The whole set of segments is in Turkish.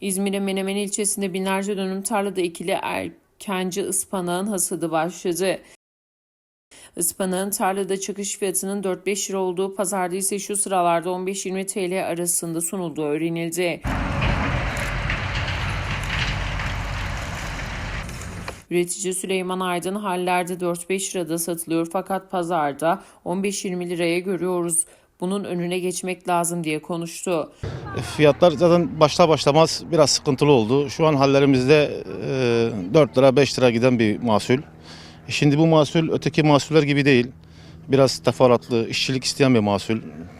İzmir'in Menemen ilçesinde binlerce dönüm tarlada ikili erkenci ıspanağın hasadı başladı. Ispanağın tarlada çıkış fiyatının 4-5 lira olduğu, pazarda ise şu sıralarda 15-20 TL arasında sunulduğu öğrenildi. Üretici Süleyman Aydın hallerde 4-5 lirada satılıyor fakat pazarda 15-20 liraya görüyoruz. Bunun önüne geçmek lazım diye konuştu. Fiyatlar zaten başta başlamaz biraz sıkıntılı oldu. Şu an hallerimizde e, 4 lira 5 lira giden bir mahsul. E, Şimdi bu mahsul öteki mahsuller gibi değil. Biraz teferruatlı, işçilik isteyen bir mahsul.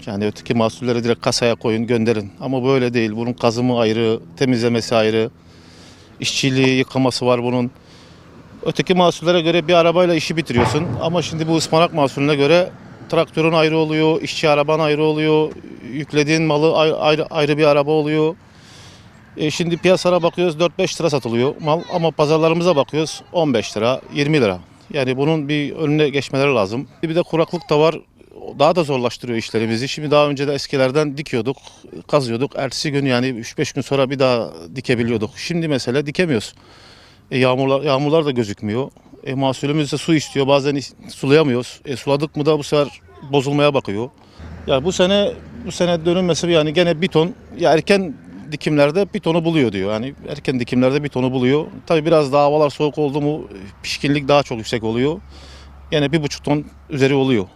Yani öteki mahsulleri direkt kasaya koyun, gönderin. Ama böyle değil. Bunun kazımı ayrı, temizlemesi ayrı. işçiliği, yıkaması var bunun. Öteki mahsullere göre bir arabayla işi bitiriyorsun. Ama şimdi bu ıspanak mahsulüne göre traktörün ayrı oluyor, işçi araban ayrı oluyor, yüklediğin malı ayrı, ayrı, ayrı bir araba oluyor. E şimdi piyasara bakıyoruz 4-5 lira satılıyor mal ama pazarlarımıza bakıyoruz 15 lira, 20 lira. Yani bunun bir önüne geçmeleri lazım. Bir de kuraklık da var. Daha da zorlaştırıyor işlerimizi. Şimdi daha önce de eskilerden dikiyorduk, kazıyorduk. Ertesi gün yani 3-5 gün sonra bir daha dikebiliyorduk. Şimdi mesela dikemiyoruz. E, yağmurlar, yağmurlar da gözükmüyor. E, mahsulümüz de su istiyor. Bazen sulayamıyoruz. E, suladık mı da bu sefer bozulmaya bakıyor. Ya bu sene bu sene dönüm mesela yani gene bir ton ya erken dikimlerde bir tonu buluyor diyor. Yani erken dikimlerde bir tonu buluyor. Tabii biraz daha havalar soğuk oldu mu pişkinlik daha çok yüksek oluyor. Gene bir buçuk ton üzeri oluyor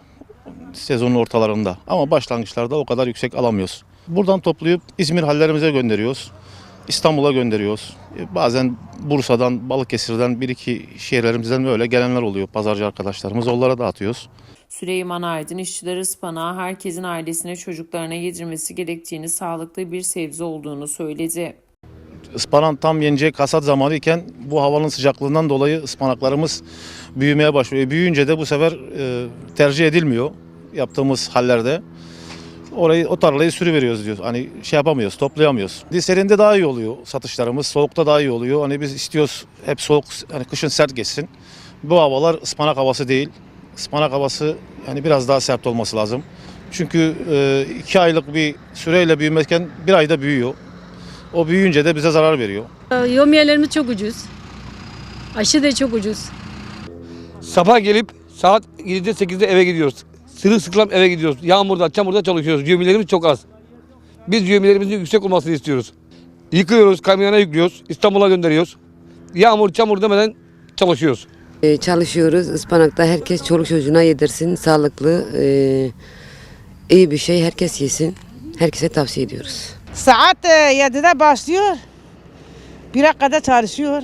sezonun ortalarında. Ama başlangıçlarda o kadar yüksek alamıyoruz. Buradan toplayıp İzmir hallerimize gönderiyoruz. İstanbul'a gönderiyoruz. E, Bazen Bursa'dan, Balıkesir'den bir iki şehirlerimizden böyle gelenler oluyor. Pazarcı arkadaşlarımız onlara dağıtıyoruz. Süleyman Aydın işçiler ıspanağı herkesin ailesine çocuklarına yedirmesi gerektiğini sağlıklı bir sebze olduğunu söyledi. Ispanak tam yenecek hasat zamanı iken bu havanın sıcaklığından dolayı ıspanaklarımız büyümeye başlıyor. Büyüyünce de bu sefer e, tercih edilmiyor yaptığımız hallerde. Orayı o tarlayı sürüveriyoruz diyor. Hani şey yapamıyoruz, toplayamıyoruz. Serinde daha iyi oluyor satışlarımız, soğukta daha iyi oluyor. Hani biz istiyoruz hep soğuk, hani kışın sert geçsin. Bu havalar ıspanak havası değil. Ispanak havası yani biraz daha sert olması lazım. Çünkü e, iki aylık bir süreyle büyümezken bir ayda büyüyor. O büyüyünce de bize zarar veriyor. Yomiyelerimiz çok ucuz. Aşı da çok ucuz. Sabah gelip saat 7'de 8'de eve gidiyoruz. Sırılsıklam eve gidiyoruz. Yağmurda, çamurda çalışıyoruz. Yövmilerimiz çok az. Biz yövmilerimizin yüksek olmasını istiyoruz. Yıkıyoruz, kamyona yüklüyoruz, İstanbul'a gönderiyoruz. Yağmur, çamur demeden çalışıyoruz. Ee, çalışıyoruz. Ispanakta herkes çoluk çocuğuna yedirsin. Sağlıklı, e, iyi bir şey. Herkes yesin. Herkese tavsiye ediyoruz. Saat e, 7'de başlıyor. 1'e kadar çalışıyor.